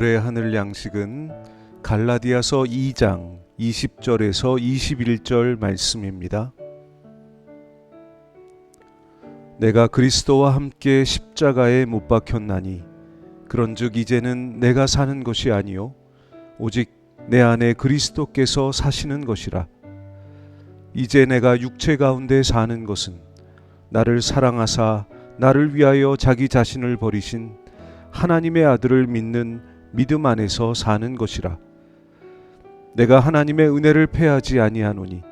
오늘의 하늘 양식은 갈라디아서 2장 20절에서 21절 말씀입니다. 내가 그리스도와 함께 십자가에 못 박혔나니 그런즉 이제는 내가 사는 것이 아니요 오직 내 안에 그리스도께서 사시는 것이라 이제 내가 육체 가운데 사는 것은 나를 사랑하사 나를 위하여 자기 자신을 버리신 하나님의 아들을 믿는 믿음 안에서 사는 것이라. 내가 하나님의 은혜를 패하지 아니하노니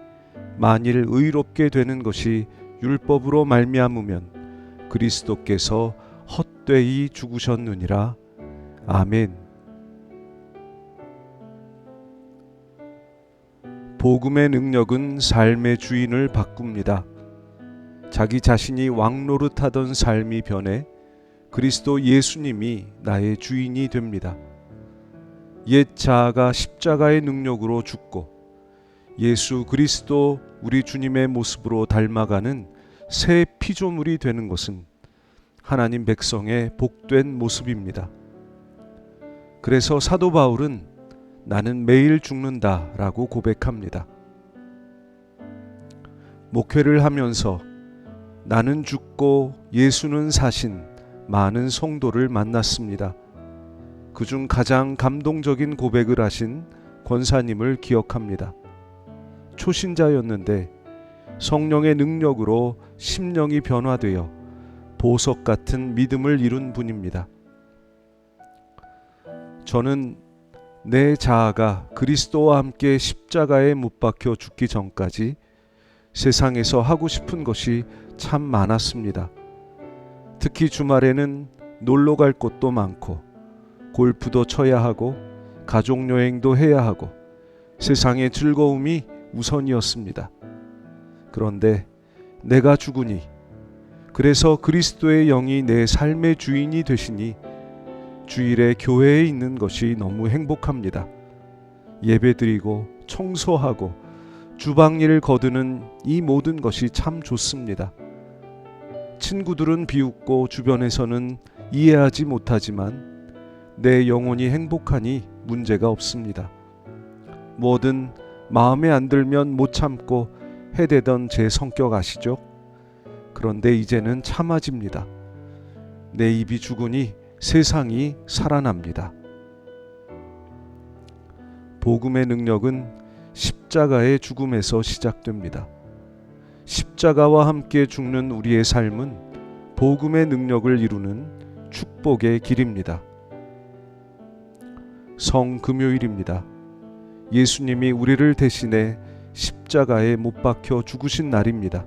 만일 의롭게 되는 것이 율법으로 말미암으면 그리스도께서 헛되이 죽으셨느니라. 아멘. 복음의 능력은 삶의 주인을 바꿉니다. 자기 자신이 왕노릇하던 삶이 변해 그리스도 예수님이 나의 주인이 됩니다. 옛 자아가 십자가의 능력으로 죽고 예수 그리스도 우리 주님의 모습으로 닮아가는 새 피조물이 되는 것은 하나님 백성의 복된 모습입니다. 그래서 사도 바울은 나는 매일 죽는다 라고 고백합니다. 목회를 하면서 나는 죽고 예수는 사신 많은 성도를 만났습니다. 그중 가장 감동적인 고백을 하신 권사님을 기억합니다. 초신자였는데 성령의 능력으로 심령이 변화되어 보석 같은 믿음을 이룬 분입니다. 저는 내 자아가 그리스도와 함께 십자가에 못 박혀 죽기 전까지 세상에서 하고 싶은 것이 참 많았습니다. 특히 주말에는 놀러 갈 곳도 많고 골프도 쳐야 하고 가족 여행도 해야 하고 세상의 즐거움이 우선이었습니다. 그런데 내가 죽으니 그래서 그리스도의 영이 내 삶의 주인이 되시니 주일에 교회에 있는 것이 너무 행복합니다. 예배드리고 청소하고 주방일을 거두는 이 모든 것이 참 좋습니다. 친구들은 비웃고 주변에서는 이해하지 못하지만 내 영혼이 행복하니 문제가 없습니다. 뭐든 마음에 안 들면 못 참고 해대던 제 성격 아시죠? 그런데 이제는 참아집니다. 내 입이 죽으니 세상이 살아납니다. 복음의 능력은 십자가의 죽음에서 시작됩니다. 십자가와 함께 죽는 우리의 삶은 복음의 능력을 이루는 축복의 길입니다. 성금요일입니다. 예수님이 우리를 대신해 십자가에 못 박혀 죽으신 날입니다.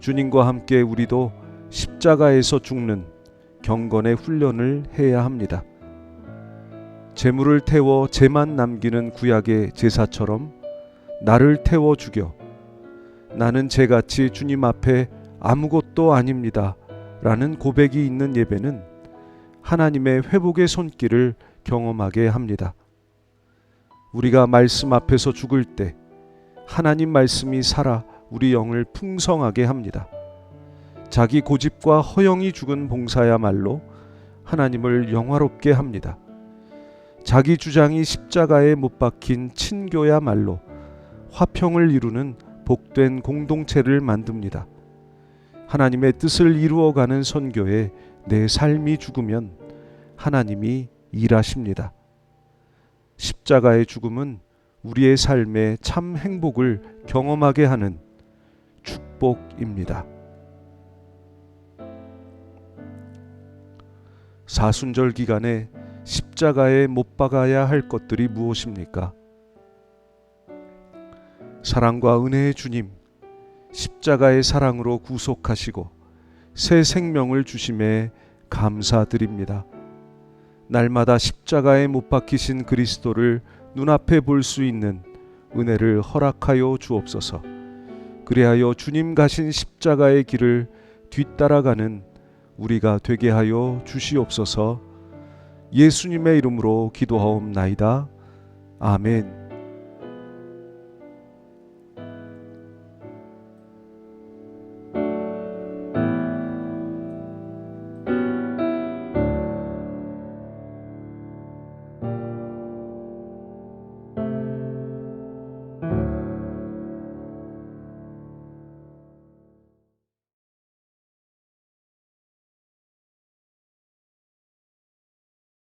주님과 함께 우리도 십자가에서 죽는 경건의 훈련을 해야 합니다. 재물을 태워 재만 남기는 구약의 제사처럼 나를 태워 죽여 나는 죄같이 주님 앞에 아무것도 아닙니다. 라는 고백이 있는 예배는 하나님의 회복의 손길을 경험하게 합니다. 우리가 말씀 앞에서 죽을 때 하나님 말씀이 살아 우리 영을 풍성하게 합니다. 자기 고집과 허영이 죽은 봉사야말로 하나님을 영화롭게 합니다. 자기 주장이 십자가에 못 박힌 친교야말로 화평을 이루는 복된 공동체를 만듭니다. 하나님의 뜻을 이루어가는 선교에 내 삶이 죽으면 하나님이 일하십니다. 십자가의 죽음은 우리의 삶에 참 행복을 경험하게 하는 축복입니다. 사순절 기간에 십자가에 못 박아야 할 것들이 무엇입니까? 사랑과 은혜의 주님, 십자가의 사랑으로 구속하시고 새 생명을 주심에 감사드립니다. 날마다 십자가에 못 박히신 그리스도를 눈앞에 볼 수 있는 은혜를 허락하여 주옵소서. 그리하여 주님 가신 십자가의 길을 뒤따라가는 우리가 되게 하여 주시옵소서. 예수님의 이름으로 기도하옵나이다. 아멘.